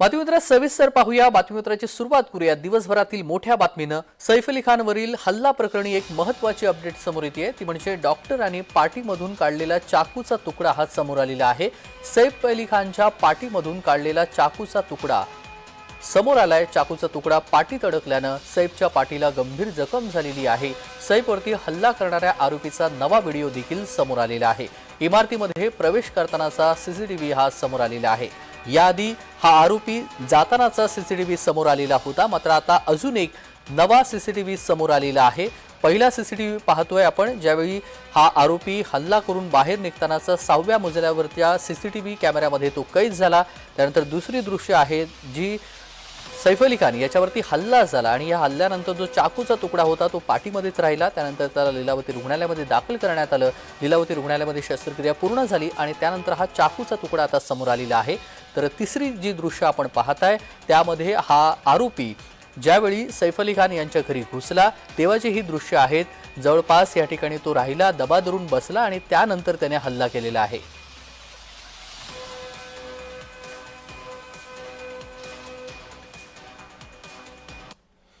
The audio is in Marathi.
बातमीपत्रात सविस्तर पाहूया. बातमीपत्राची सुरुवात करूया. दिवसभरातील मोठ्या बातमीनं सैफ अली खानवरील हल्ला प्रकरणी एक महत्वाची अपडेट समोर येते ती म्हणजे डॉक्टर आणि पाठीमधून काढलेला चाकूचा तुकडा हा समोर आलेला आहे. सैफ अली खानच्या पाठीमधून काढलेला चाकूचा तुकडा समोर आलाय. चाकूचा तुकडा पाठीत अडकल्यानं सैफच्या पाठीला गंभीर जखम झालेली आहे. सैफवरती हल्ला करणाऱ्या आरोपीचा नवा व्हिडिओ देखील समोर आलेला आहे. इमारतीमध्ये प्रवेश करतानाचा सीसीटीव्ही हा समोर आलेला आहे. याआधी हा आरोपी जातानाचा सीसीटीव्ही समोर आलेला होता. मात्र आता अजून एक नवा सीसीटीव्ही समोर आलेला आहे. पहिला सीसीटीव्ही पाहतोय आपण. ज्यावेळी हा आरोपी हल्ला करून बाहेर निघतानाचा सहाव्या मजल्यावरच्या सीसीटीव्ही कॅमेऱ्यामध्ये तो कैद झाला. त्यानंतर दुसरी दृश्य आहेत जी सैफ अली खान याच्यावरती हल्ला झाला आणि या हल्ल्यानंतर जो चाकूचा तुकडा होता तो पाठीमध्येच राहिला. त्यानंतर त्याला लीलावती रुग्णालयामध्ये दाखल करण्यात आलं. लीलावती रुग्णालयामध्ये शस्त्रक्रिया पूर्ण झाली आणि त्यानंतर हा चाकूचा तुकडा आता समोर आलेला आहे. तर तिसरी जी दृश्य आपण पाहत आहे त्यामध्ये हा आरोपी ज्यावेळी सैफ अली खान यांच्या घरी घुसला तेव्हाची ही दृश्य आहेत जवळपास या ठिकाणी तो राहिला दबा धरून बसला आणि त्यानंतर त्याने हल्ला केलेला आहे.